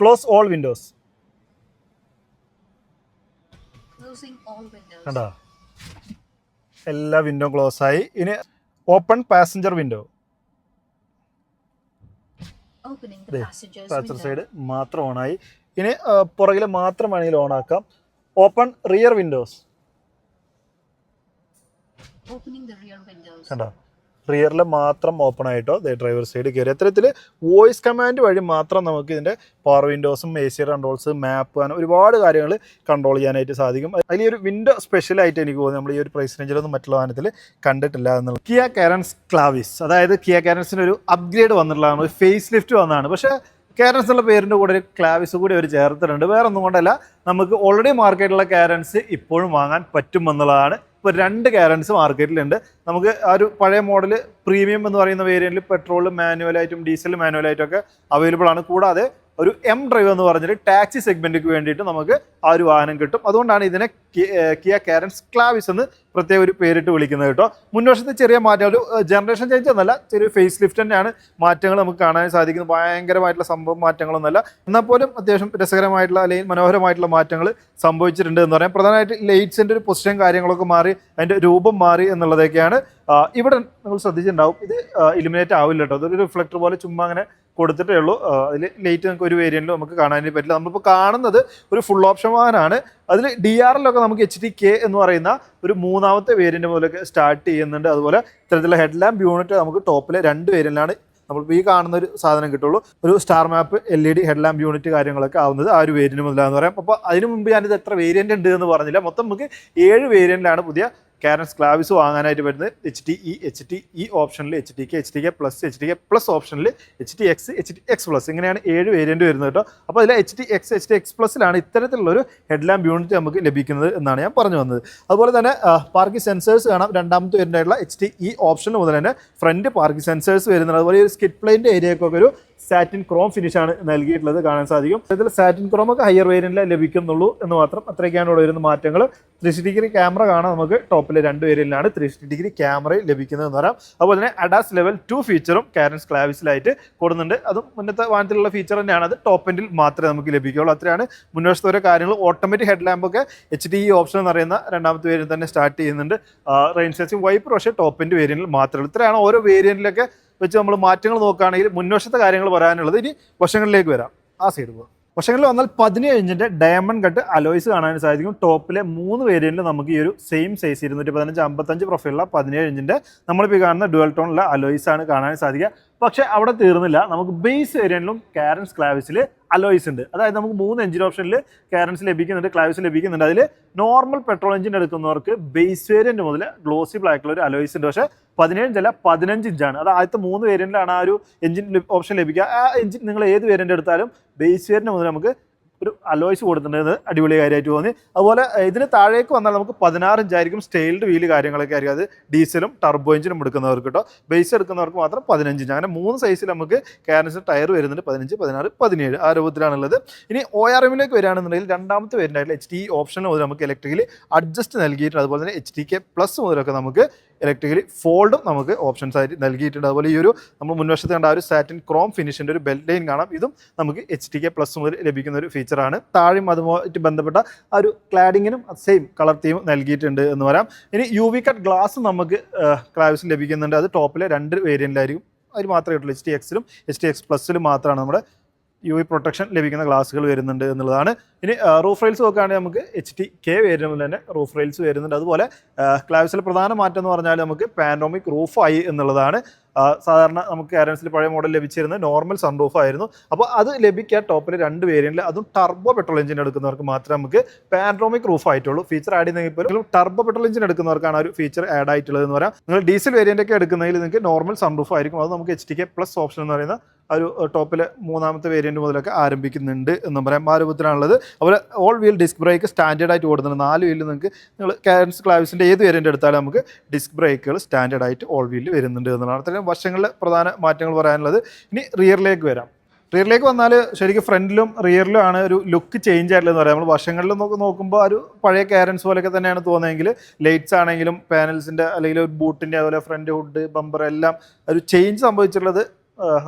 Close all windows Closing all windows. കണ്ടോ? എല്ലാ window close ആയി. ഇനി open passenger window passenger. Side മാത്രം ഓണായി. ഇനി പുറകിൽ മാത്രം വേണമെങ്കിൽ ഓൺ ആക്കാം. Open rear windows. കണ്ടോ? റിയറിൽ മാത്രം ഓപ്പൺ ആയിട്ടോ? ദേ ഡ്രൈവർ സൈഡ് കയറി. അത്തരത്തിൽ വോയിസ് കമാൻഡ് വഴി മാത്രം നമുക്ക് ഇതിന്റെ പവർ വിൻഡോസും എ സി കൺട്രോൾസ് മാപ്പ് അങ്ങനെ ഒരുപാട് കാര്യങ്ങൾ കൺട്രോൾ ചെയ്യാനായിട്ട് സാധിക്കും. അതിൽ ഒരു വിൻഡോ സ്പെഷ്യലായിട്ട് എനിക്ക് തോന്നുന്നു. നമ്മൾ ഈ ഒരു പ്രൈസ് റേഞ്ചിലൊന്നും മറ്റുള്ള വാഹനത്തിൽ കണ്ടിട്ടില്ല എന്നുള്ളത്. കിയ കാരൻസ് ക്ലാവിസ് അതായത് കിയ കാരൻസിന് ഒരു അപ്ഗ്രേഡ് വന്നിട്ടുള്ളതാണ്. ഒരു ഫേസ് ലിഫ്റ്റ് വന്നതാണ്. പക്ഷേ കാരൻസ് എന്നുള്ള പേരിന്റെ കൂടെ ഒരു ക്ലാവിസ് കൂടി അവർ ചേർത്തിട്ടുണ്ട്. വേറെ ഒന്നും കൊണ്ടല്ല നമുക്ക് ഓൾറെഡി മാർക്കറ്റിലുള്ള കാരൻസ് ഇപ്പോഴും വാങ്ങാൻ പറ്റും എന്നുള്ളതാണ് ഇപ്പോൾ രണ്ട് കാരൻസ് മാർക്കറ്റിലുണ്ട് നമുക്ക് ആ ഒരു പഴയ മോഡൽ പ്രീമിയം എന്ന് പറയുന്ന വേരിയന്റിൽ പെട്രോൾ മാനുവലായിട്ടും ഡീസൽ മാനുവലായിട്ടും ഒക്കെ അവൈലബിൾ ആണ്. കൂടാതെ ഒരു എം ഡ്രൈവ് എന്ന് പറഞ്ഞിട്ട് ടാക്സി സെഗ്മെന്റിക്ക് വേണ്ടിയിട്ട് നമുക്ക് ആ ഒരു വാഹനം കിട്ടും. അതുകൊണ്ടാണ് ഇതിനെ കിയ കാരൻസ് ക്ലാവിസ് എന്ന് പ്രത്യേക ഒരു പേരിട്ട് വിളിക്കുന്നത് കേട്ടോ. മുൻവശത്തെ ചെറിയ മാറ്റം ഒരു ജനറേഷൻ ചേഞ്ച് എന്നല്ല ചെറിയ ഫേസ് ലിഫ്റ്റ് തന്നെയാണ് മാറ്റങ്ങൾ നമുക്ക് കാണാൻ സാധിക്കുന്നത്. ഭയങ്കരമായിട്ടുള്ള സംഭവം മാറ്റങ്ങളൊന്നുമല്ല എന്നാൽ പോലും അത്യാവശ്യം രസകരമായിട്ടുള്ള അല്ലെങ്കിൽ മനോഹരമായിട്ടുള്ള മാറ്റങ്ങൾ സംഭവിച്ചിട്ടുണ്ട് എന്ന് പറയാം. പ്രധാനമായിട്ട് ലൈറ്റ്സിന്റെ ഒരു പൊസിഷൻ കാര്യങ്ങളൊക്കെ മാറി അതിന്റെ രൂപം മാറി എന്നുള്ളതൊക്കെയാണ്. ഇവിടെ നിങ്ങൾ ശ്രദ്ധിച്ചിട്ടുണ്ടാവും. ഇത് ഇലിമിനേറ്റ് ആവില്ല കേട്ടോ. അതൊരു റിഫ്ലക്ടർ പോലെ ചുമ്മാ അങ്ങനെ കൊടുത്തിട്ടേ ഉള്ളൂ. അതിൽ ലൈറ്റ് നമുക്ക് ഒരു വേരിയന്റിലും നമുക്ക് കാണാനേ പറ്റില്ല. നമ്മളിപ്പോൾ കാണുന്നത് ഒരു ഫുൾ ഓപ്ഷൻ വാഹനമാണ് അതിൽ ഡി ആർ എല്ലൊക്കെ നമുക്ക് എച്ച് ഡി കെ എന്ന് പറയുന്ന ഒരു മൂന്നാമത്തെ വേരിയന്റ് മുതലൊക്കെ സ്റ്റാർട്ട് ചെയ്യുന്നുണ്ട്. അതുപോലെ ഇത്തരത്തിലുള്ള ഹെഡ് ലാമ്പ് യൂണിറ്റ് നമുക്ക് ടോപ്പിൽ രണ്ട് വേരിയന്റിലാണ് നമ്മളിപ്പോൾ ഈ കാണുന്ന ഒരു സാധനം കിട്ടുള്ളൂ. ഒരു star map L E D head lamp unit കാര്യങ്ങളൊക്കെ ആവുന്നത് ആ ഒരു വേരിയന്റ് മുതലാണെന്ന് പറയാം. അപ്പോൾ അതിന് മുമ്പ് ഞാനിത് എത്ര വേരിയന്റ് ഉണ്ട് എന്ന് പറഞ്ഞില്ല. മൊത്തം നമുക്ക് ഏഴ് വേരിയന്റിലാണ് പുതിയ കാരൻസ് ക്ലാവിസ് വാങ്ങാനായിട്ട് വരുന്നത് H T E H T E ഓപ്ഷനിൽ H T K H T K plus H T K plus ഓപ്ഷനിൽ H T X H T X plus ഇങ്ങനെയാണ് ഏഴ് വേരിയന്റ് വരുന്നത് കേട്ടോ അപ്പോൾ അതിൽ H T X H T X പ്ലസ്സിലാണ് ഇത്തരത്തിലുള്ളൊരു ഹെഡ് യൂണിറ്റ് നമുക്ക് ലഭിക്കുന്നത് എന്നാണ് ഞാൻ പറഞ്ഞു വന്നത് അതുപോലെ തന്നെ പാർക്കിംഗ് സെൻസേഴ്സ് കാണാം രണ്ടാമത്തെ വരുന്നതായിട്ടുള്ള എച്ച് ടി ഇ ഓപ്ഷനിൽ മുതൽ തന്നെ ഫ്രണ്ട് പാർക്കിംഗ് സെൻസേഴ്സ് വരുന്നുണ്ട് അതുപോലെ ഒരു സ്കിറ്റ് പ്ലെയിന്റെ ഏരിയക്കൊക്കെ ഒരു സാറ്റിൻ ക്രോം ഫിനിഷ് ആണ് നൽകിയിട്ടുള്ളത് കാണാൻ സാധിക്കും. ഇതിൽ സാറ്റിൻ ക്രോം ഒക്കെ ഹയർ വേരിയന്റിൽ ലഭിക്കുന്നുള്ളൂ എന്ന് മാത്രം അത്രയൊക്കെയാണ് ഇവിടെ വരുന്ന മാറ്റങ്ങൾ ത്രീ സിക്സ്റ്റി ഡിഗ്രി ക്യാമറ കാണാം നമുക്ക്. ടോപ്പിൽ രണ്ട് വേരിയന്റിലാണ് ത്രീ സിക്സ്റ്റി ഡിഗ്രി ലഭിക്കുന്നത് എന്ന് പറയാം. അതുപോലെ തന്നെ അഡാസ് ലെവൽ ടു ഫീച്ചറും കാരൻസ് ക്ലാവിസിലായിട്ട് കൊടുക്കുന്നുണ്ട് അതും മുന്നത്തെ വാഹനത്തിലുള്ള ഫീച്ചർ തന്നെയാണ്. അത് ടോപ്പ് എൻഡിൽ മാത്രമേ നമുക്ക് ലഭിക്കുകയുള്ളൂ. അത്രയാണ് മുൻവശത്തെ ഓരോ കാര്യങ്ങൾ. ഓട്ടോമാറ്റിക് ഹെഡ് ലാമ്പ് ഒക്കെ എച്ച് ഡി ഇ ഓപ്ഷൻ എന്ന് പറയുന്ന രണ്ടാമത്തെ വേരിയന്റ് തന്നെ സ്റ്റാർട്ട് ചെയ്യുന്നുണ്ട്. റെയിൻ സെൻസിങ് വൈപ്പർ പക്ഷേ ടോപ്പ് എൻഡ് വേരിയന്റിൽ മാത്രമേ ഉള്ളൂ. ഇത്രയാണ് ഓരോ വേരിയന്റിലൊക്കെ വെച്ച് നമ്മൾ മാറ്റങ്ങൾ നോക്കുകയാണെങ്കിൽ മുൻവശത്തെ കാര്യങ്ങൾ പറയാനുള്ളത് ഇനി വശങ്ങളിലേക്ക് വരാം. ആ സൈഡ് പോകാം വശങ്ങളിൽ വന്നാൽ പതിനേഴ് ഇഞ്ചിന്റെ ഡയമണ്ട് കട്ട് അലോയ്സ് കാണാൻ സാധിക്കും. ടോപ്പിലെ മൂന്ന് വേരിയന്റിൽ നമുക്ക് ഈ ഒരു സെയിം സൈസ് ഇരുന്നൂറ്റി പതിനഞ്ച് അമ്പത്തഞ്ച് പ്രൊഫൈലുള്ള പതിനേഴ് ഇഞ്ചിന്റെ നമ്മളിപ്പോൾ ഈ കാണുന്ന ഡുവൽ ടോണിലെ അലോയ്സ് ആണ് കാണാൻ സാധിക്കുക. പക്ഷേ അവിടെ തീർന്നില്ല. നമുക്ക് ബേസ് വേരിയന്റിലും കാരൻസ് ക്ലാവിസിൽ അലോയ്സ് ഉണ്ട്. അതായത് നമുക്ക് മൂന്ന് എഞ്ചിൻ ഓപ്ഷനിൽ കാരൻസ് ലഭിക്കുന്നുണ്ട് ക്ലാവിസ് ലഭിക്കുന്നുണ്ട്. അതിൽ നോർമൽ പെട്രോൾ എഞ്ചിൻ എടുക്കുന്നവർക്ക് ബേസ് വേരിയന്റ് മുതൽ ഗ്ലോസി ബ്ലാക്കിലുള്ള ഒരു അലോയ്സ് ഉണ്ട്. പക്ഷേ പതിനേഴ് അല്ല പതിനഞ്ച് ഇഞ്ചാണ് അത് ആദ്യത്തെ മൂന്ന് വേരിയന്റിലാണ് ആ ഒരു എഞ്ചിൻ ഓപ്ഷൻ ലഭിക്കുക. ആ എഞ്ചിൻ നിങ്ങൾ ഏത് വേരിയന്റ് എടുത്താലും ബേസ് വേരിയന്റ് മുതൽ നമുക്ക് ഒരു അലോയ്സ് കൊടുത്തിട്ടുണ്ട്. അടിപൊളി കാര്യമായിട്ട് തോന്നി. അതുപോലെ ഇതിന് താഴേക്ക് വന്നാൽ നമുക്ക് പതിനാറ് ഇഞ്ചായിരിക്കും സ്റ്റെയിൽഡ് വീൽ കാര്യങ്ങളൊക്കെ ആയിരിക്കും. അത് ഡീസലും ടർബോ എഞ്ചിനും എടുക്കുന്നവർക്ക് കേട്ടോ ബേസ് എടുക്കുന്നവർക്ക് മാത്രം പതിനഞ്ച് ഇഞ്ച് അങ്ങനെ മൂന്ന് സൈസിൽ നമുക്ക് കാരൻസ് ടയർ വരുന്നുണ്ട്. പതിനഞ്ച് പതിനാറ് പതിനേഴ് ആ രൂപത്തിലാണുള്ളത്. ഇനി ഒ ആർ എമ്മിലേക്ക് വരികയാണെന്നുണ്ടെങ്കിൽ രണ്ടാമത്തെ വരുന്നതായിട്ടുള്ള എച്ച് ഡി ഓപ്ഷൻ മുതൽ നമുക്ക് ഇലക്ട്രിക്കലി അഡ്ജസ്റ്റ് നൽകിയിട്ടുണ്ട്. അതുപോലെ തന്നെ എച്ച് ഡി കെ പ്ലസ് മുതലൊക്കെ നമുക്ക് ഇലക്ട്രിക്കലി ഫോൾഡും നമുക്ക് ഓപ്ഷൻസ് ആയിട്ട് നൽകിയിട്ടുണ്ട്. അതുപോലെ ഈ ഒരു നമ്മൾ മുൻവശത്ത് കണ്ട ആ ഒരു സാറ്റിൻ ക്രോം ഫിനിഷിന്റെ ഒരു ബെൽറ്റ് ലൈൻ കാണാം. ഇതും നമുക്ക് എച്ച് ഡി കെ പ്ലസ് മുതൽ ലഭിക്കുന്ന ഒരു ഫീച്ചറാണ്. താഴെയും അതുമായിട്ട് ബന്ധപ്പെട്ട ആ ഒരു ക്ലാഡിങ്ങിനും സെയിം കളർ തീം നൽകിയിട്ടുണ്ട് എന്ന് പറയാം ഇനി യു വി കട്ട് ഗ്ലാസ് നമുക്ക് ക്ലാവിസിൽ ലഭിക്കുന്നുണ്ട്. അത് ടോപ്പിലെ രണ്ട് വേരിയന്റിലായിരിക്കും അതിൽ മാത്രമേ ഉള്ളൂ എച്ച് ടി എക്സിലും എച്ച് ടി എക്സ് പ്ലസ്സിലും മാത്രമാണ് നമ്മുടെ യു വി പ്രൊട്ടക്ഷൻ ലഭിക്കുന്ന ഗ്ലാസുകൾ വരുന്നുണ്ട് എന്നുള്ളതാണ്. ഇനി റൂഫ് റെയിൽസ് നോക്കുകയാണെങ്കിൽ നമുക്ക് എച്ച് ടി കെ വേരിയബിൾ തന്നെ റൂഫ് റെയിൽസ് വരുന്നുണ്ട്. അതുപോലെ ക്ലാവിസിൽ പ്രധാന മാറ്റം എന്ന് പറഞ്ഞാൽ നമുക്ക് പാനോമിക് ആയി എന്നുള്ളതാണ്. സാധാരണ നമുക്ക് കാരൻസിൽ പഴയ മോഡൽ ലഭിച്ചിരുന്ന നോർമൽ സൺറൂഫ് ആയിരുന്നു. അപ്പോൾ അത് ലഭിക്കാൻ ടോപ്പിൽ രണ്ട് വേരിയന്റിൽ അതും ടർബോ പെട്രോൾ എഞ്ചിൻ എടുക്കുന്നവർക്ക് മാത്രമേ നമുക്ക് പാൻഡ്രോമിക് റൂഫ് ആയിട്ടുള്ളൂ. ഫീച്ചർ ആഡ് ചെയ്യുന്നെങ്കിൽ പോലും ടർബോ പെട്രോൾ എഞ്ചിൻ എടുക്കുന്നവർക്കാണ് ഒരു ഫീച്ചർ ആഡ് ആയിട്ടുള്ളത് എന്ന് പറയാം. നിങ്ങൾ ഡീസൽ വേരിയന്റ് ഒക്കെ എടുക്കുന്നതിൽ നിങ്ങൾക്ക് നോർമൽ സൺറൂഫ് ആയിരിക്കും. അത് നമുക്ക് H T K plus option എന്ന് പറയുന്ന ഒരു ടോപ്പിലെ മൂന്നാമത്തെ വേരിയന്റ് മുതലൊക്കെ ആരംഭിക്കുന്നുണ്ട് എന്ന് പറയാം. ആ രൂപത്തിലാണുള്ളത് അതുപോലെ all wheel disc brake standard ആയിട്ട് ഓടുന്നുണ്ട്. നാല് വീലിൽ നിങ്ങൾക്ക് നിങ്ങൾ കാരൻസ് ക്ലാവിസിന്റെ ഏത് വേരിയന്റ് എടുത്താലും നമുക്ക് ഡിസ്ക് ബ്രേക്കുകൾ സ്റ്റാൻഡേർഡ് ആയിട്ട് ഓൾ വീലിൽ വരുന്നുണ്ട് എന്നുള്ളതാണ്. അത്രയും വർഷങ്ങളിലെ പ്രധാന മാറ്റങ്ങൾ പറയാനുള്ളത്. ഇനി റിയറിലേക്ക് വരാം. റിയറിലേക്ക് വന്നാൽ ശരിക്കും ഫ്രണ്ടിലും റിയറിലും ആണ് ഒരു ലുക്ക് ചേഞ്ച് ആയിട്ടുള്ളതെന്ന് പറയാം. നമ്മൾ വർഷങ്ങളിൽ നോക്ക് നോക്കുമ്പോൾ ഒരു പഴയ കാരൻസ് പോലെയൊക്കെ തന്നെയാണ് തോന്നുന്നതെങ്കിൽ ലൈറ്റ്സ് ആണെങ്കിലും പാനൽസിന്റെ അല്ലെങ്കിൽ ഒരു ബൂട്ടിന്റെ അതുപോലെ ഫ്രണ്ട് ഹുഡ് ബമ്പർ എല്ലാം ഒരു ചേഞ്ച് സംഭവിച്ചിട്ടുള്ളത്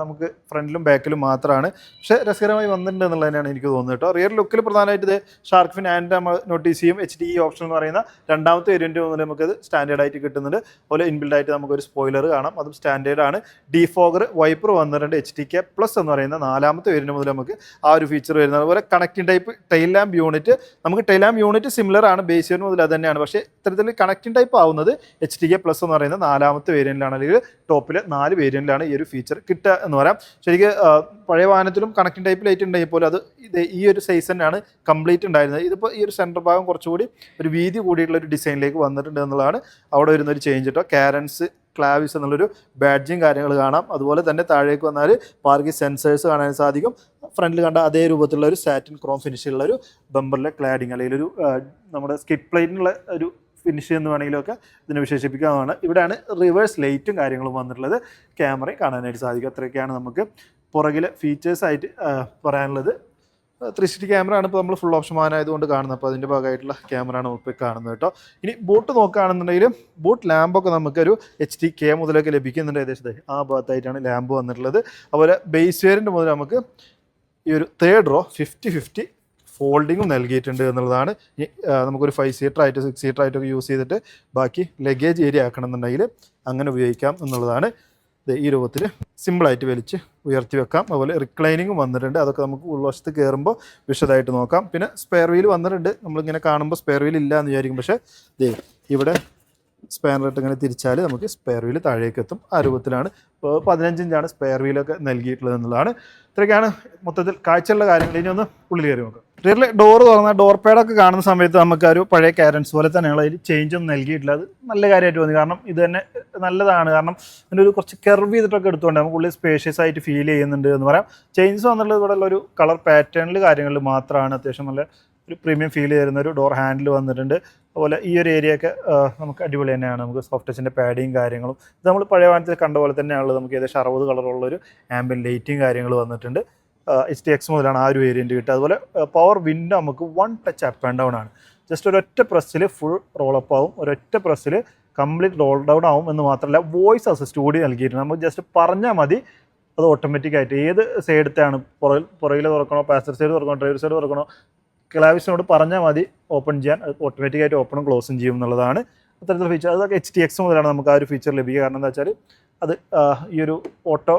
നമുക്ക് ഫ്രണ്ടിലും ബാക്കിലും മാത്രമാണ് പക്ഷെ രസകരമായി വന്നിട്ടുണ്ട് എന്നുള്ളത് തന്നെയാണ് എനിക്ക് തോന്നുന്നത് കേട്ടോ. റിയർ ലുക്കിൽ പ്രധാനമായിട്ട് ഇത് ഷാർക്ക് ഫിൻ ആൻഡ് നമ്മൾ നോട്ടീസ് ചെയ്യും എച്ച് ഡി ഓപ്ഷൻ എന്ന് പറയുന്ന രണ്ടാമത്തെ വേരിയന്റ് മുതൽ നമുക്കത് സ്റ്റാൻഡേർഡ് ആയിട്ട് കിട്ടുന്നുണ്ട്. അതുപോലെ ഇൻബിൽഡ് ആയിട്ട് നമുക്കൊരു സ്പോയിലർ കാണാം. അതും സ്റ്റാൻഡേർഡ് ആണ്. ഡിഫോഗർ വൈപ്പർ വന്നിട്ടുണ്ട് എച്ച് ഡി കെ പ്ലസ് എന്ന് പറയുന്ന നാലാമത്തെ വേരിയന്റ് മുതൽ നമുക്ക് ആ ഒരു ഫീച്ചർ വരുന്നത്. അതുപോലെ connecting type tail lamp unit നമുക്ക് ടൈൽ ലാമ്പ് യൂണിറ്റ് സിമിലർ ആണ് ബേസ് വേരിയന്റ് മുതൽ അത് തന്നെയാണ്. പക്ഷേ ഇത്തരത്തിൽ കണക്റ്റിംഗ് ടൈപ്പ് ആവുന്നത് എച്ച് ഡി കെ പ്ലസ് എന്ന് പറയുന്ന നാലാമത്തെ വേരിയന്റിലാണ് അല്ലെങ്കിൽ ടോപ്പിൽ നാല് വേരിയന്റിലാണ് ഈ ഒരു ഫീച്ചർ കിട്ടുക എന്ന് പറയാം. ശരിക്കും പഴയ വാഹനത്തിലും കണക്റ്റിംഗ് ടൈപ്പ് ലൈറ്റ് ഉണ്ടെങ്കിൽ പോലും അത് ഇത് ഈ ഒരു സൈസ് തന്നെയാണ് കംപ്ലീറ്റ് ഉണ്ടായിരുന്നത്. ഇതിപ്പോൾ ഈ ഒരു സെന്റർ ഭാഗം കുറച്ചുകൂടി ഒരു വീതി കൂടിയിട്ടുള്ള ഒരു ഡിസൈനിലേക്ക് വന്നിട്ടുണ്ട് എന്നുള്ളതാണ് അവിടെ വരുന്ന ഒരു ചേഞ്ച് കേട്ടോ കാരൻസ് ക്ലാവിസ് എന്നുള്ളൊരു ബാഡ്ജും കാര്യങ്ങൾ കാണാം. അതുപോലെ തന്നെ താഴേക്ക് വന്നാൽ പാർക്കിംഗ് സെൻസേഴ്സ് കാണാൻ സാധിക്കും. ഫ്രണ്ടിൽ കണ്ട അതേ രൂപത്തിലുള്ള ഒരു സാറ്റിൻ ക്രോം ഫിനിഷുള്ള ഒരു ബമ്പറിലെ ക്ലാഡിങ് അല്ലെങ്കിൽ ഒരു നമ്മുടെ സ്കിറ്റ് പ്ലേറ്റിനുള്ള ഒരു ഫിനിഷ് എന്ന് വേണമെങ്കിലൊക്കെ ഇതിനെ വിശേഷിപ്പിക്കാവുന്നതാണ്. ഇവിടെയാണ് റിവേഴ്സ് ലൈറ്റും കാര്യങ്ങളും വന്നിട്ടുള്ളത്. ക്യാമറയും കാണാനായിട്ട് സാധിക്കും. അത്രയൊക്കെയാണ് നമുക്ക് പുറകിലെ ഫീച്ചേഴ്സ് ആയിട്ട് പറയാനുള്ളത്. ത്രീ സിക്സ്റ്റി ക്യാമറ ആണ് ഇപ്പോൾ നമ്മൾ ഫുൾ ഓപ്ഷൻ ആയതുകൊണ്ട് കാണുന്നത്. അപ്പോൾ അതിന്റെ ഭാഗമായിട്ടുള്ള ക്യാമറ ആണ് ഇപ്പോൾ കാണുന്നത് കേട്ടോ. ഇനി ബോട്ട് നോക്കുകയാണെന്നുണ്ടെങ്കിൽ ബോട്ട് ലാമ്പൊക്കെ നമുക്കൊരു എച്ച് ഡി കെ മുതലൊക്കെ ലഭിക്കുന്നുണ്ട് ഏകദേശം ആ ഭാഗത്തായിട്ടാണ് ലാമ്പ് വന്നിട്ടുള്ളത്. അതുപോലെ ബേസ് വേരിയന്റ് മുതൽ നമുക്ക് ഈ ഒരു തേർഡ് റോ ഫിഫ്റ്റി ഫിഫ്റ്റി ഫോൾഡിങ്ങും നൽകിയിട്ടുണ്ട് എന്നുള്ളതാണ്. നമുക്കൊരു ഫൈവ് സീറ്റർ ആയിട്ട് സിക്സ് സീറ്റർ ആയിട്ടൊക്കെ യൂസ് ചെയ്തിട്ട് ബാക്കി ലഗേജ് ഏരിയ ആക്കണം എന്നുണ്ടെങ്കിൽ അങ്ങനെ ഉപയോഗിക്കാം എന്നുള്ളതാണ്. ഈ രൂപത്തിൽ സിമ്പിളായിട്ട് വലിച്ച് ഉയർത്തി വെക്കാം. അതുപോലെ റിക്ലൈനിങ്ങും വന്നിട്ടുണ്ട്. അതൊക്കെ നമുക്ക് ഉൾവശത്ത് കയറുമ്പോൾ വിശദമായിട്ട് നോക്കാം. പിന്നെ സ്പെയർ വീൽ വന്നിട്ടുണ്ട്. നമ്മളിങ്ങനെ കാണുമ്പോൾ സ്പെയർ വീൽ ഇല്ല എന്ന് വിചാരിക്കും. പക്ഷേ ദേ ഇവിടെ സ്പാനറിട്ട് ഇങ്ങനെ തിരിച്ചാൽ നമുക്ക് സ്പെയർ വീൽ താഴേക്ക് എത്തും. ആ രൂപത്തിലാണ് ഇപ്പോൾ പതിനഞ്ചിഞ്ചാണ് സ്പെയർ വീലൊക്കെ നൽകിയിട്ടുള്ളത് എന്നുള്ളതാണ്. ഇത്രയൊക്കെയാണ് മൊത്തത്തിൽ കാഴ്ചയുള്ള കാര്യങ്ങൾ. ഇനി ഒന്ന് ഉള്ളിൽ കയറി നോക്കാം. റിയറിൽ ഡോർ തുറന്ന ഡോർ പാഡൊക്കെ കാണുന്ന സമയത്ത് നമുക്ക് ഒരു പഴയ കാരൻസ് പോലെ തന്നെയുള്ള അതിൽ ചേഞ്ച് ഒന്നും നൽകിയിട്ടില്ല. അത് നല്ല കാര്യമായിട്ട് തോന്നി. കാരണം ഇത് തന്നെ നല്ലതാണ്. കാരണം അതിന്റെ ഒരു കുറച്ച് കെർവ് ചെയ്തിട്ടൊക്കെ എടുത്തുകൊണ്ട് നമുക്ക് ഉള്ളിൽ സ്പേഷ്യസ് ആയിട്ട് ഫീൽ ചെയ്യുന്നുണ്ട് എന്ന് പറയാം. ചേഞ്ചസ് വന്നുള്ളത് ഇവിടെ ഉള്ള ഒരു കളർ പാറ്റേണിൽ കാര്യങ്ങളിൽ മാത്രമാണ്. അത്യാവശ്യം നല്ല ഒരു പ്രീമിയം ഫീൽ തരുന്ന ഒരു ഡോർ ഹാൻഡിൽ വന്നിട്ടുണ്ട്. അതുപോലെ ഈ ഒരു ഏരിയ ഒക്കെ നമുക്ക് അടിപൊളി തന്നെയാണ്. നമുക്ക് സോഫ്റ്റ് ടച്ചിന്റെ പാഡിങ് കാര്യങ്ങളും. ഇത് നമ്മൾ പഴയ വാനത്തിൽ കണ്ട പോലെ തന്നെയാണുള്ളത്. നമുക്ക് ഏകദേശം അറുപത് കളറുള്ള ഒരു ആംബിയൻ ലൈറ്റും കാര്യങ്ങൾ വന്നിട്ടുണ്ട്. എച്ച് ടി എക്സ് മുതലാണ് ആ ഒരു വേരിയന്റ് കിട്ടുക. അതുപോലെ പവർ വിൻഡോ നമുക്ക് one touch up and down ആണ്. ജസ്റ്റ് ഒരൊറ്റ പ്രസ്സിൽ ഫുൾ റോളപ്പ് ആവും. ഒരൊറ്റ പ്രസ്സിൽ കംപ്ലീറ്റ് റോൾ ഡൗൺ ആവും എന്ന് മാത്രമല്ല വോയിസ് അസിസ്റ്റ് കൂടി നൽകിയിട്ടുണ്ട്. നമുക്ക് ജസ്റ്റ് പറഞ്ഞാൽ മതി അത് ഓട്ടോമാറ്റിക് ആയിട്ട്. ഏത് സൈഡത്താണ് പുറകിൽ പുറകിൽ തുറക്കണോ? പാസഞ്ചർ സൈഡ് തുറക്കണോ? ഡ്രൈവർ സൈഡ് തുറക്കണോ? ക്ലാവിസിനോട് പറഞ്ഞാൽ മതി ഓപ്പൺ ചെയ്യാൻ. ഓട്ടോമാറ്റിക് ആയിട്ട് ഓപ്പണും ക്ലോസും ചെയ്യും എന്നുള്ളതാണ് അത്തരത്തിലുള്ള ഫീച്ചർ അതൊക്കെ എച്ച് ടി എക്സ് മുതലാണ് നമുക്ക് ആ ഒരു ഫീച്ചർ ലഭിക്കുക. കാരണം എന്താ വെച്ചാൽ അത് ഈ ഒരു auto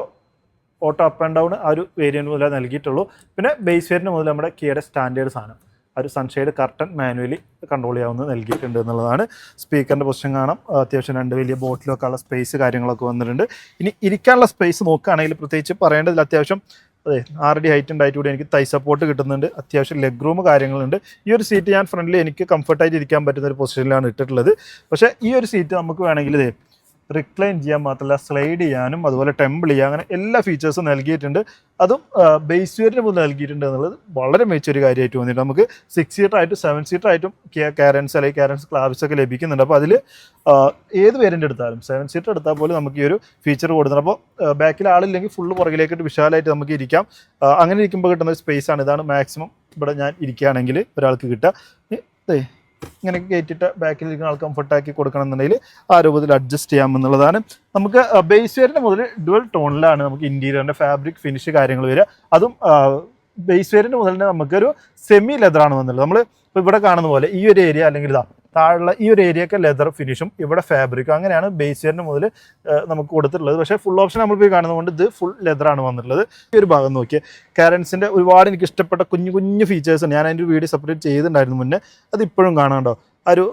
auto up and down ആ ഒരു വേരിയന്റ് മുതലേ നൽകിയിട്ടുള്ളൂ. പിന്നെ ബേസ് വേരിയന്റ് മുതൽ നമ്മുടെ കിയുടെ സ്റ്റാൻഡേർഡ് സാധനം. ആ ഒരു സൺഷെയ്ഡ് കർട്ടൻ മാനുവലി കൺട്രോൾ ചെയ്യാവുന്നത് നൽകിയിട്ടുണ്ട് എന്നുള്ളതാണ്. സ്പീക്കറിന്റെ പൊസിഷൻ കാണാം. അത്യാവശ്യം രണ്ട് വലിയ ബോട്ടിലൊക്കെ ഉള്ള സ്പേസ് കാര്യങ്ങളൊക്കെ വന്നിട്ടുണ്ട്. ഇനി ഇരിക്കാനുള്ള സ്പേസ് നോക്കുകയാണെങ്കിൽ പ്രത്യേകിച്ച് പറയേണ്ടതിൽ അത്യാവശ്യം അതെ ആറ് ഡി ഹൈറ്റ് ഉണ്ടായിട്ട് കൂടി എനിക്ക് തൈ സപ്പോർട്ട് കിട്ടുന്നുണ്ട്. അത്യാവശ്യം ലെഗ് റൂം കാര്യങ്ങളുണ്ട്. ഈ ഒരു സീറ്റ് ഞാൻ ഫ്രണ്ടിൽ എനിക്ക് കംഫർട്ടായിട്ട് ഇരിക്കാൻ പറ്റുന്ന ഒരു പൊസിഷനിലാണ് ഇട്ടിട്ടുള്ളത്. പക്ഷേ ഈ ഒരു സീറ്റ് നമുക്ക് വേണമെങ്കിൽ റിക്ലൈൻ ചെയ്യാൻ മാത്രമല്ല സ്ലൈഡ് ചെയ്യാനും അതുപോലെ ടെമ്പിൾ ചെയ്യാൻ അങ്ങനെ എല്ലാ ഫീച്ചേഴ്സും നൽകിയിട്ടുണ്ട്. അതും ബേസ് വേരിന് മുതൽ നൽകിയിട്ടുണ്ട് എന്നുള്ളത് വളരെ മികച്ചൊരു കാര്യമായിട്ട് വന്നിട്ട് നമുക്ക് സിക്സ് സീറ്റർ ആയിട്ടും സെവൻ സീറ്റർ ആയിട്ടും കാരൻസ് അല്ലെങ്കിൽ കാരൻസ് ക്ലാബ്സ് ഒക്കെ ലഭിക്കുന്നുണ്ട്. അപ്പോൾ അതിൽ ഏത് വേരിയന്റ് എടുത്താലും സെവൻ സീറ്റർ എടുത്താൽ പോലും നമുക്ക് ഈ ഒരു ഫീച്ചർ കൊടുക്കുന്നുണ്ട് അപ്പോൾ ബാക്കിൽ ആളില്ലെങ്കിൽ ഫുള്ള് പുറകിലേക്കിട്ട് വിശാലമായിട്ട് നമുക്ക് ഇരിക്കാം. അങ്ങനെ ഇരിക്കുമ്പോൾ കിട്ടുന്ന സ്പേസ് ആണ്. ഇതാണ് മാക്സിമം ഇവിടെ ഞാൻ ഇരിക്കുകയാണെങ്കിൽ ഒരാൾക്ക് കിട്ടുക. ഇങ്ങനെ കയറ്റിയിട്ട് ബാക്കിൽ ഇരിക്കുന്ന ആൾ കംഫർട്ടാക്കി കൊടുക്കണം എന്നുണ്ടെങ്കിൽ ആ രൂപത്തിൽ അഡ്ജസ്റ്റ് ചെയ്യാം എന്നുള്ളതാണ് നമുക്ക് ബേസ് വെയറിന്റെ മുതൽ ഡുവൽ ടോണിലാണ് നമുക്ക് ഇന്റീരിയറിന്റെ ഫാബ്രിക് ഫിനിഷ് കാര്യങ്ങൾ വരിക. അതും ബേസ് വെയറിന്റെ മുതൽ തന്നെ നമുക്കൊരു സെമി ലെതറാണ് വന്നുള്ളത് നമ്മൾ ഇപ്പോൾ ഇവിടെ കാണുന്ന പോലെ ഈ ഒരു ഏരിയ അല്ലെങ്കിൽ ഇതാ താഴെയുള്ള ഈ ഒരു ഏരിയയൊക്കെ ലെതർ ഫിനിഷും ഇവിടെ ഫാബ്രിക്കും അങ്ങനെയാണ് ബേസ് ചെയറിന് മുതൽ നമുക്ക് കൊടുത്തിട്ടുള്ളത്. പക്ഷേ ഫുൾ ഓപ്ഷൻ നമ്മൾ പോയി കാണുന്നതുകൊണ്ട് ഇത് ഫുൾ ലെതറാണ് വന്നിട്ടുള്ളത്. ഈ ഒരു ഭാഗം നോക്കിയാൽ കാരൻസിന്റെ ഒരുപാട് എനിക്ക് ഇഷ്ടപ്പെട്ട കുഞ്ഞു കുഞ്ഞു ഫീച്ചേഴ്സ് ഞാൻ അതിന്റെ വീഡിയോ സെപ്പറേറ്റ് ചെയ്തിട്ടുണ്ടായിരുന്നു മുന്നേ. അത് ഇപ്പോഴും കാണാണ്ടോ ആ ഒരു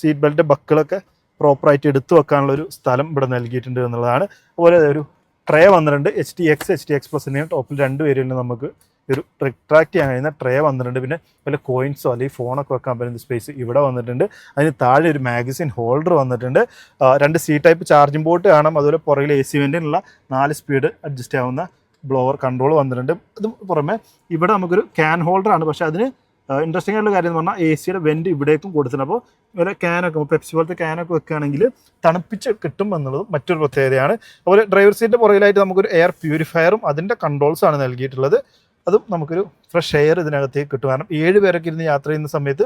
സീറ്റ് ബെൽറ്റ് ബക്കിളൊക്കെ പ്രോപ്പറായിട്ട് എടുത്തു വെക്കാനുള്ള ഒരു സ്ഥലം ഇവിടെ നൽകിയിട്ടുണ്ട് എന്നുള്ളതാണ്. അതുപോലെ ഒരു ട്രേ വന്നിട്ടുണ്ട്. H T X H T X പ്ലസിന്റെയും ടോപ്പിൽ രണ്ട് പേരിൽ നമുക്ക് ഒരു റിട്രാക്ട് ചെയ്യാൻ കഴിയുന്ന ട്രേ വന്നിട്ടുണ്ട്. പിന്നെ വല്ല കോയിൻസോ അല്ലെങ്കിൽ ഫോണൊക്കെ വെക്കാൻ പറ്റുന്ന സ്പേസ് ഇവിടെ വന്നിട്ടുണ്ട്. അതിന് താഴെ ഒരു മാഗസിൻ ഹോൾഡർ വന്നിട്ടുണ്ട്. രണ്ട് സി ടൈപ്പ് ചാർജിംഗ് പോർട്ട് കാണാം. അതുപോലെ പുറകിൽ എ സി വെന്റിനുള്ള നാല് സ്പീഡ് അഡ്ജസ്റ്റ് ആവുന്ന ബ്ലോവർ കൺട്രോൾ വന്നിട്ടുണ്ട്. അത് പുറമെ ഇവിടെ നമുക്കൊരു ക്യാൻ ഹോൾഡർ ആണ്. പക്ഷേ അതിന് ഇൻട്രസ്റ്റിംഗ് ആയിട്ടുള്ള കാര്യം എന്ന് പറഞ്ഞാൽ എ സിയുടെ വെന്റ് ഇവിടേക്കും കൊടുത്തിട്ടുണ്ട്. അപ്പോൾ ഇവരെ ക്യാനൊക്കെ പെപ്സി പോലത്തെ ക്യാനൊക്കെ വെക്കുകയാണെങ്കിൽ തണുപ്പിച്ച് കിട്ടും എന്നുള്ളത് മറ്റൊരു പ്രത്യേകതയാണ്. അതുപോലെ ഡ്രൈവർ സീറ്റിന്റെ പുറകിലായിട്ട് നമുക്കൊരു എയർ പ്യൂരിഫയറും അതിന്റെ കൺട്രോൾസാണ് നൽകിയിട്ടുള്ളത്. അതും നമുക്കൊരു ഫ്രഷ് എയർ ഇതിനകത്തേക്ക് കിട്ടും. കാരണം ഏഴ് പേരൊക്കെ ഇരുന്ന് യാത്ര ചെയ്യുന്ന സമയത്ത്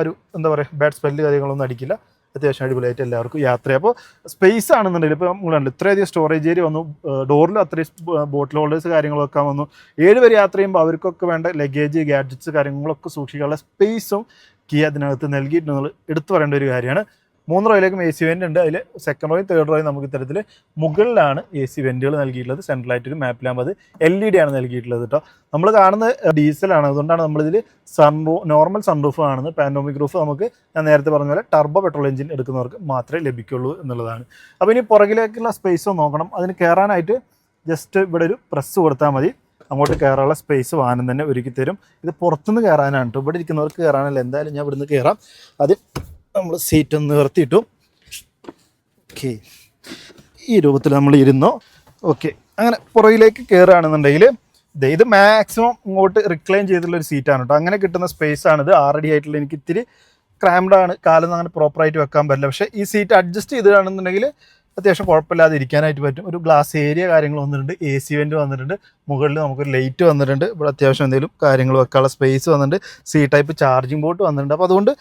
ഒരു എന്താ പറയുക ബാഡ് സ്മെല്ല് കാര്യങ്ങളൊന്നും അടിക്കില്ല. അത്യാവശ്യം അടിപൊളിയായിട്ട് എല്ലാവർക്കും യാത്ര അപ്പോൾ സ്പേസ് ആണെന്നുണ്ടെങ്കിൽ ഇപ്പോൾ നമ്മളുണ്ട് ഇത്രയധികം സ്റ്റോറേജ് ഏരിയ വന്നു. ഡോറിൽ അത്രയും ബോട്ടിൽ ഹോൾഡേഴ്സ് കാര്യങ്ങളൊക്കെ വന്നു. ഏഴ് പേര് യാത്ര ചെയ്യുമ്പോൾ അവർക്കൊക്കെ വേണ്ട ലഗേജ് ഗാഡ്ജറ്റ്സ് കാര്യങ്ങളൊക്കെ സൂക്ഷിക്കാനുള്ള സ്പേസും കീ അതിനകത്ത് നൽകിയിട്ടുണ്ടെന്നുള്ളത് എടുത്തു പറയേണ്ട ഒരു കാര്യമാണ്. മൂന്ന് റോയിലേക്കും എ സി വെന്റ് ഉണ്ട്. അതിൽ സെക്കൻഡ് റോയും തേർഡ് റോയും നമുക്ക് ഇത്തരത്തിൽ മുകളിലാണ് എ സി വെന്റുകൾ നൽകിയിട്ടുള്ളത്. സെൻട്രലായിട്ട് ഒരു മാപ്പിലാകുമ്പോൾ അത് എൽ ഇ ഡി ആണ് നൽകിയിട്ടുള്ളത് കേട്ടോ നമ്മൾ കാണുന്നത് ഡീസലാണ് അതുകൊണ്ടാണ് നമ്മളിതിൽ സൺറൂ നോർമൽ സൺറൂഫ് കാണുന്നത്. പാൻഡോമിക് റൂഫ് നമുക്ക് ഞാൻ നേരത്തെ പറഞ്ഞ പോലെ ടർബോ പെട്രോൾ എഞ്ചിൻ എടുക്കുന്നവർക്ക് മാത്രമേ ലഭിക്കുള്ളൂ എന്നുള്ളതാണ്. അപ്പോൾ ഇനി പുറകിലേക്കുള്ള സ്പേസ് നോക്കണം. അതിന് കയറാനായിട്ട് ജസ്റ്റ് ഇവിടെ ഒരു പ്രസ് കൊടുത്താൽ മതി. അങ്ങോട്ട് കയറാനുള്ള സ്പേസ് വാഹനം തന്നെ ഒരുക്കി തരും. ഇത് പുറത്തുനിന്ന് കയറാനാണ് കേട്ടോ ഇവിടെ ഇരിക്കുന്നവർക്ക് കയറാനല്ല എന്തായാലും ഞാൻ ഇവിടുന്ന് കയറാം അത് നമ്മൾ സീറ്റ് ഒന്ന് നിർത്തിയിട്ടു. ഓക്കെ ഈ രൂപത്തിൽ നമ്മൾ ഇരുന്നോ. ഓക്കെ അങ്ങനെ പുറകിലേക്ക് കയറുകയാണെന്നുണ്ടെങ്കിൽ ഇത് മാക്സിമം ഇങ്ങോട്ട് റിക്ലൈൻ ചെയ്തിട്ടുള്ള ഒരു സീറ്റാണ് കേട്ടോ അങ്ങനെ കിട്ടുന്ന സ്പേസ് ആണിത്. ആറടി ആയിട്ടുള്ള എനിക്ക് ഇത്തിരി ക്രാംഡ് ആണ്. കാലൊന്നും അങ്ങനെ പ്രോപ്പറായിട്ട് വെക്കാൻ പറ്റില്ല. പക്ഷേ ഈ സീറ്റ് അഡ്ജസ്റ്റ് ചെയ്തിട്ടാണെന്നുണ്ടെങ്കിൽ അത്യാവശ്യം കുഴപ്പമില്ലാതെ ഇരിക്കാനായിട്ട് പറ്റും. ഒരു ഗ്ലാസ് ഏരിയ കാര്യങ്ങൾ വന്നിട്ടുണ്ട്. എ സി വെന്റ് വന്നിട്ടുണ്ട്. മുകളിൽ നമുക്കൊരു ലൈറ്റ് വന്നിട്ടുണ്ട്. ഇവിടെ അത്യാവശ്യം എന്തെങ്കിലും കാര്യങ്ങൾ വെക്കാനുള്ള സ്പേസ് വന്നിട്ടുണ്ട്. സി ടൈപ്പ് ചാർജിങ് ബോട്ട് വന്നിട്ടുണ്ട്. അപ്പോൾ അതുകൊണ്ട്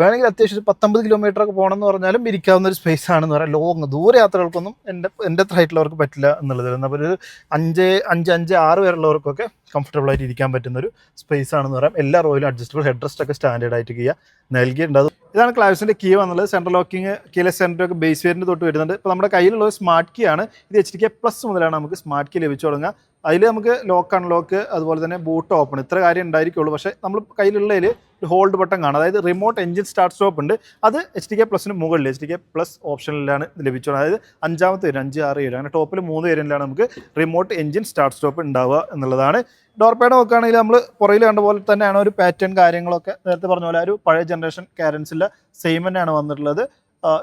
വേണമെങ്കിൽ അത്യാവശ്യം പത്തൊമ്പത് കിലോമീറ്റർ ഒക്കെ പോകണം എന്ന് പറഞ്ഞാലും ഇരിക്കാവുന്ന ഒരു സ്പേസ് ആണെന്ന് പറയാം. ലോങ് ദൂര യാത്രകൾക്കൊന്നും എന്റെ എന്റെ അത്ര ഹൈറ്റുള്ളവർക്ക് പറ്റില്ല എന്നുള്ളത്. അപ്പോൾ ഒരു അഞ്ച് അഞ്ച് അഞ്ച് ആറ് പേരുള്ളവർക്കൊക്കെ കംഫർട്ടബിൾ ആയിട്ട് ഇരിക്കാൻ പറ്റുന്ന ഒരു സ്പേസ് ആണെന്ന് പറയാം. എല്ലാ റോയിലും അഡ്ജസ്റ്റബിൾ ഹെഡ് റെസ്റ്റ് ഒക്കെ സ്റ്റാൻഡേർഡ് ആയിട്ട് കീയ നൽകിയിട്ടുണ്ട്. ഇതാണ് ക്ലാവിസിന്റെ കീ വന്നുള്ളത്. സെൻട്രൽ ലോക്കിങ് കീലെ സെന്റർ ഒക്കെ ബേസ് വേരിന്റെ തൊട്ട് വരുന്നുണ്ട്. ഇപ്പോൾ നമ്മുടെ കയ്യിലുള്ള സ്മാർട്ട് കീ ആണ്. ഇത് എച്ച് ഡി കെ പ്ലസ് മുതലാണ് നമുക്ക് സ്മാർട്ട് കീ ലഭിച്ചു തുടങ്ങുക. അതിൽ നമുക്ക് ലോക്ക് അൺലോക്ക് അതുപോലെ തന്നെ ബൂട്ട് ഓപ്പൺ ഇത്ര കാര്യം ഉണ്ടായിരിക്കുള്ളൂ. പക്ഷേ നമ്മൾ കയ്യിലുള്ളതിൽ ഹോൾഡ് ബട്ടൺ കാണാം. അതായത് റിമോട്ട് എഞ്ചിൻ സ്റ്റാർട്ട് സ്റ്റോപ്പ് ഉണ്ട്. അത് എച്ച് ഡി കെ പ്ലസിന് മുകളിൽ എച്ച് ഡി കെ പ്ലസ് ഓപ്ഷനിലാണ് ലഭിച്ചത്. അതായത് അഞ്ചാമത്തെ വരും അഞ്ച് ആറ് ഏഴ് അങ്ങനെ ടോപ്പിൽ മൂന്ന് ഏരിയയിലാണ് നമുക്ക് റിമോട്ട് എഞ്ചിൻ സ്റ്റാർട്ട് സ്റ്റോപ്പ് ഉണ്ടാവുക എന്നുള്ളതാണ്. ഡോർ നോക്കുകയാണെങ്കിൽ നമ്മൾ പുറകിൽ കണ്ട പോലെ തന്നെയാണ് ഒരു പാറ്റേൺ കാര്യങ്ങളൊക്കെ നേരത്തെ പറഞ്ഞ പോലെ ഒരു പഴയ ജനറേഷൻ കാരൻസിലെ സെയിം തന്നെയാണ് വന്നിട്ടുള്ളത്.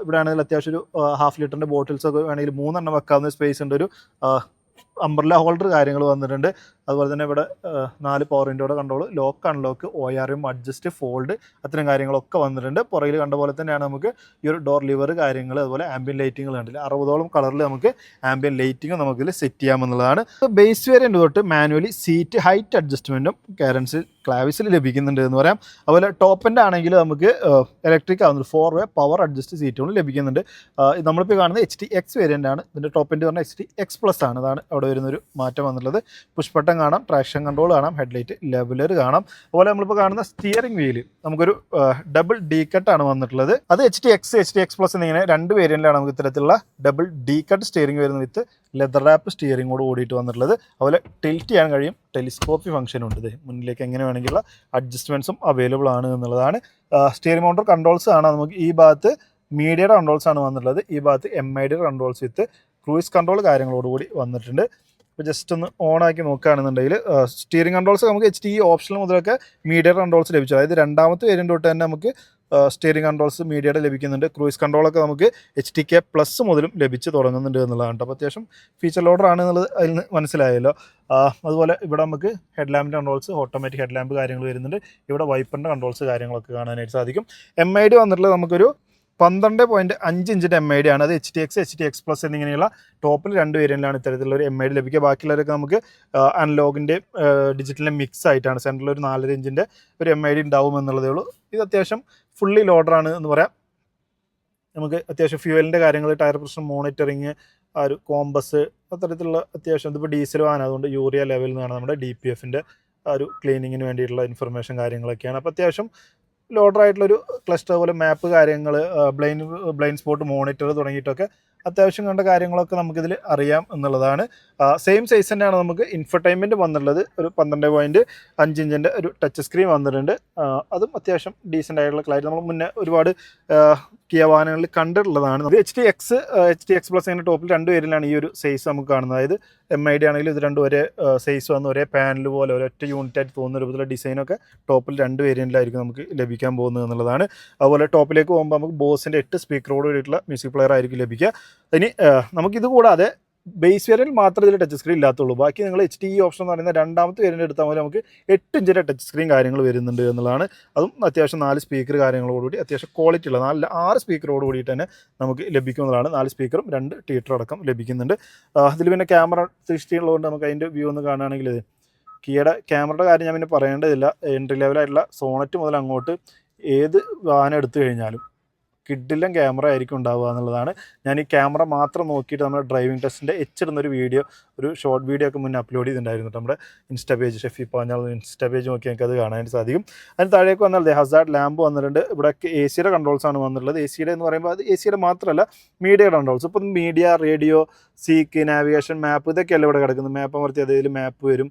ഇവിടെ ആണെങ്കിൽ അത്യാവശ്യം ഒരു ഹാഫ് ലിറ്ററിന്റെ ബോട്ടിൽസ് ഒക്കെ വേണമെങ്കിൽ മൂന്നെണ്ണം വെക്കാവുന്ന സ്പേസ് ഉണ്ട്. ഒരു അംബ്രല ഹോൾഡർ കാര്യങ്ങൾ വന്നിട്ടുണ്ട്. അതുപോലെ തന്നെ ഇവിടെ നാല് power വിൻഡോയുടെ control lock unlock O R M adjust fold അത്തരം കാര്യങ്ങളൊക്കെ വന്നിട്ടുണ്ട്. പുറകിൽ കണ്ട പോലെ തന്നെയാണ് നമുക്ക് ഈ ഒരു ഡോർ ലിവർ കാര്യങ്ങൾ അതുപോലെ ആംബിയൻ ലൈറ്റിങ്ങൾ കണ്ടില്ല? അറുപതോളം കളറിൽ നമുക്ക് ആംബിയൻ ലൈറ്റിംഗ് നമുക്കിതിൽ സെറ്റ് ചെയ്യാമെന്നുള്ളതാണ്. ബേസ് വേരിയന്റ് തൊട്ട് മാനുവലി സീറ്റ് ഹൈറ്റ് അഡ്ജസ്റ്റ്മെന്റും കാരൻസിൽ ക്ലാവിസിൽ ലഭിക്കുന്നുണ്ട് എന്ന് പറയാം. അതുപോലെ ടോപ്പിന്റെ ആണെങ്കിൽ നമുക്ക് ഇലക്ട്രിക് ആവുന്നത് ഫോർ വേ പവർ അഡ്ജസ്റ്റ് സീറ്റുകൾ ലഭിക്കുന്നുണ്ട്. നമ്മളിപ്പോൾ കാണുന്നത് എച്ച് ടി എക്സ് വേരിയന്റ് ആണ്. ഇതിന്റെ ടോപ്പിന്റെ പറഞ്ഞാൽ എച്ച് ടി എക്സ് പ്ലസ് ആണ്. അതാണ് അവിടെ വരുന്നൊരു മാറ്റം വന്നിട്ടുള്ളത്. പുഷ് ബട്ടൺ കാണാം ട്രാക്ഷൻ കൺട്രോൾ കാണാം ഹെഡ്ലൈറ്റ് ലെവലർ കാണാം. അതുപോലെ നമ്മളിപ്പോൾ കാണുന്ന സ്റ്റിയറിംഗ് വീൽ നമുക്കൊരു ഡബിൾ ഡി കട്ടാണ് വന്നിട്ടുള്ളത്. അത് H T X H T X plus എന്നിങ്ങനെ രണ്ട് വേരിയന്റിലാണ് നമുക്ക് ഇത്തരത്തിലുള്ള ഡബിൾ ഡി കട്ട് സ്റ്റിയറിംഗ് വരുന്ന വിത്ത് ലെതർ റാപ്പ് സ്റ്റിയറിംഗോട് കൂടിയിട്ട് വന്നിട്ടുള്ളത്. അതുപോലെ ടിൽറ്റ് ചെയ്യാൻ കഴിയും. ടെലിസ്കോപ്പി ഫംഗ്ഷൻ ഉണ്ട് ഇത് മുന്നിലേക്ക് എങ്ങനെ വേണമെങ്കിലുള്ള അഡ്ജസ്റ്റ്മെന്റ്സും അവൈലബിൾ ആണ് എന്നുള്ളതാണ്. സ്റ്റിയറിംഗ് മൗണ്ടർ കൺട്രോൾസ് ആണ് നമുക്ക് ഈ ഭാഗത്ത് മീഡിയയുടെ കൺട്രോൾസ് ആണ് വന്നിട്ടുള്ളത്. ഈ ഭാഗത്ത് എം ഐ ഡിയുടെ കൺട്രോൾസ് വിത്ത് ക്രൂയിസ് കൺട്രോൾ കാര്യങ്ങളോടുകൂടി വന്നിട്ടുണ്ട്. ഇപ്പോൾ ജസ്റ്റ് ഒന്ന് ഓൺ ആക്കി നോക്കുകയാണെന്നുണ്ടെങ്കിൽ സ്റ്റിയറിംഗ് കൺട്രോൾസ് നമുക്ക് എച്ച് ഡി ഓപ്ഷനിൽ മുതലൊക്കെ മീഡിയ കൺട്രോൾസ് ലഭിച്ചു. അതായത് രണ്ടാമത്തെ വേരിയന്റ് തൊട്ട് തന്നെ നമുക്ക് സ്റ്റിയറിംഗ് കൺട്രോൾസ് മീഡിയയുടെ ലഭിക്കുന്നുണ്ട്. ക്രൂയിസ് കൺട്രോളൊക്കെ നമുക്ക് എച്ച് ടി കെ പ്ലസ് മുതലും ലഭിച്ച് തുടങ്ങുന്നുണ്ട് എന്നുള്ളതാണ് അപ്പോൾ അത്യാവശ്യം ഫീച്ചർ ലോഡർ ആണ് എന്നുള്ളത് അതിൽ നിന്ന് മനസ്സിലായല്ലോ. അതുപോലെ ഇവിടെ നമുക്ക് ഹെഡ് ലാമ്പിന്റെ കൺട്രോൾസ് ഓട്ടോമാറ്റിക് ഹെഡ് ലാമ്പ് കാര്യങ്ങൾ വരുന്നുണ്ട്. ഇവിടെ വൈപ്പറിന്റെ കൺട്രോൾസ് കാര്യങ്ങളൊക്കെ കാണാനായിട്ട് സാധിക്കും. എം ഐ ഡി വന്നിട്ടുള്ളത് നമുക്കൊരു പന്ത്രണ്ട് പോയിന്റ് അഞ്ച് ഇഞ്ചിന്റെ എം ഐ ഡി ആണ്. അത് H T X H T X plus എന്നിങ്ങനെയുള്ള ടോപ്പിൽ രണ്ട് വേരിയന്റിലാണ് ഇത്തരത്തിലുള്ള ഒരു എം ഐ ഡി ലഭിക്കുക. ബാക്കിയുള്ളവരൊക്കെ നമുക്ക് അനലോഗിന്റെ ഡിജിറ്റലിന്റെ മിക്സ് ആയിട്ടാണ്. സെൻട്രൽ ഒരു നാലര ഇഞ്ചിന്റെ ഒരു എം ഐ ഡി ഉണ്ടാവും എന്നുള്ളതേ ഉള്ളൂ. ഇത് അത്യാവശ്യം ഫുള്ളി ലോഡറാണ് എന്ന് പറയാം. നമുക്ക് അത്യാവശ്യം ഫ്യൂവലിന്റെ കാര്യങ്ങൾ ടയർ പ്രഷർ മോണിറ്ററിങ് ആ ഒരു കോമ്പസ് അത്തരത്തിലുള്ള അത്യാവശ്യം. ഇതിപ്പോൾ ഡീസൽ വാഹനം അതുകൊണ്ട് യൂറിയ ലെവലിൽ നിന്നാണ് നമ്മുടെ ഡി പി എഫിന്റെ ആ ഒരു ക്ലീനിങ്ങിന് വേണ്ടിയിട്ടുള്ള ഇൻഫർമേഷൻ കാര്യങ്ങളൊക്കെയാണ്. അപ്പോൾ അത്യാവശ്യം ലോഡറായിട്ടുള്ളൊരു ക്ലസ്റ്റർ പോലെ മാപ്പ് കാര്യങ്ങൾ ബ്ലൈൻ ബ്ലൈൻഡ് സ്പോട്ട് മോണിറ്റർ തുടങ്ങിയിട്ടൊക്കെ അത്യാവശ്യം കണ്ട കാര്യങ്ങളൊക്കെ നമുക്കിതിൽ അറിയാം എന്നുള്ളതാണ്. സെയിം സൈസ് തന്നെയാണ് നമുക്ക് ഇൻഫർടൈൻമെന്റ് വന്നിട്ടുള്ളത്. ഒരു പന്ത്രണ്ട് പോയിന്റ് അഞ്ച് ഇഞ്ചിന്റെ ഒരു ടച്ച് സ്ക്രീൻ വന്നിട്ടുണ്ട്. അതും അത്യാവശ്യം ഡീസന്റ് ആയിട്ടുള്ള ക്ലാരിറ്റി നമ്മൾ മുന്നേ ഒരുപാട് കിയ വാഹനങ്ങളിൽ കണ്ടിട്ടുള്ളതാണ്. H T X H T X plus അതിന്റെ ടോപ്പിൽ രണ്ട് പേരിലാണ് ഈ ഒരു സൈസ് നമുക്ക് കാണുന്നത്. അതായത് എം ഐ ഡി ആണെങ്കിലും ഇത് രണ്ടും ഒരേ സൈസ് വന്ന് ഒരേ പാനൽ പോലെ ഒരൊറ്റ യൂണിറ്റ് ആയിട്ട് തോന്നുന്ന രൂപത്തിലുള്ള ഡിസൈനൊക്കെ ടോപ്പിൽ രണ്ട് വേരിയന്റിലായിരിക്കും നമുക്ക് ലഭിക്കാൻ പോകുന്നത് എന്നുള്ളതാണ്. അതുപോലെ ടോപ്പിലേക്ക് പോകുമ്പോൾ നമുക്ക് ബോസിന്റെ എട്ട് സ്പീക്കറോട് കൂടിയിട്ടുള്ള മ്യൂസിക് പ്ലെയർ ആയിരിക്കും ലഭിക്കുക. ഇനി നമുക്ക് നമുക്കിത് കൂടാതെ ബേസ് വേരിയന്റ് മാത്രമേ ഇതിൽ ടച്ച് സ്ക്രീൻ ഇല്ലാത്തുള്ളൂ. ബാക്കി നിങ്ങൾ എച്ച് ടി ഓപ്ഷൻ എന്ന് പറയുന്ന രണ്ടാമത്തെ വേരിയന്റ് എടുത്താൽ മതി. നമുക്ക് എട്ട് ഇഞ്ചിന്റെ ടച്ച് സ്ക്രീൻ കാര്യങ്ങൾ വരുന്നുണ്ട് എന്നുള്ളതാണ്. അതും അത്യാവശ്യം നാല് സ്പീക്കർ കാര്യങ്ങളോടുകൂടി അത്യാവശ്യം ക്വാളിറ്റി ഉള്ള നാല് ആറ് സ്പീക്കറോട് കൂടിയിട്ട് തന്നെ നമുക്ക് ലഭിക്കുന്നതാണ് നാല് സ്പീക്കറും രണ്ട് തിയേറ്റർ അടക്കം ലഭിക്കുന്നുണ്ട്. അതിൽ പിന്നെ ക്യാമറ സൃഷ്ടി ഉള്ളതുകൊണ്ട് നമുക്ക് അതിന്റെ വ്യൂ ഒന്ന് കാണുകയാണെങ്കിൽ ഇത് കിയുടെ ക്യാമറയുടെ കാര്യം ഞാൻ പിന്നെ പറയേണ്ടതില്ല. എൻട്രി ലെവലായിട്ടുള്ള സോണറ്റ് മുതൽ അങ്ങോട്ട് ഏത് വാഹനം എടുത്തു കഴിഞ്ഞാലും. കിഡിലും ക്യാമറ ആയിരിക്കും ഉണ്ടാവുക എന്നുള്ളതാണ്. ഞാൻ ഈ ക്യാമറ മാത്രം നോക്കിയിട്ട് നമ്മുടെ ഡ്രൈവിംഗ് ടെസ്റ്റിന്റെ എച്ചിടുന്ന ഒരു വീഡിയോ ഒരു ഷോർട്ട് വീഡിയോ ഒക്കെ മുന്നേ അപ്ലോഡ് ചെയ്തിട്ടുണ്ടായിരുന്നു നമ്മുടെ ഇൻസ്റ്റാ പേജ് ഷെഫി പാഞ്ഞാൾ ഇൻസ്റ്റാ പേജ് നോക്കി നിങ്ങൾക്ക് അത് കാണാൻ സാധിക്കും. അതിന് താഴേക്ക് വന്നാൽ ഹസാർഡ് ലാമ്പ് വന്നിട്ടുണ്ട്. ഇവിടെ എ സിയുടെ കൺട്രോൾസ് ആണ് വന്നിട്ടുള്ളത്. എ സിയുടെ എന്ന് പറയുമ്പോൾ അത് എ സിയുടെ മാത്രമല്ല മീഡിയയുടെ കൺട്രോൾസ് ഇപ്പം media radio seek navigation map ഇതൊക്കെയല്ല ഇവിടെ കിടക്കുന്നത്. മാപ്പ് അമർത്തി അതിൽ മാപ്പ് വരും.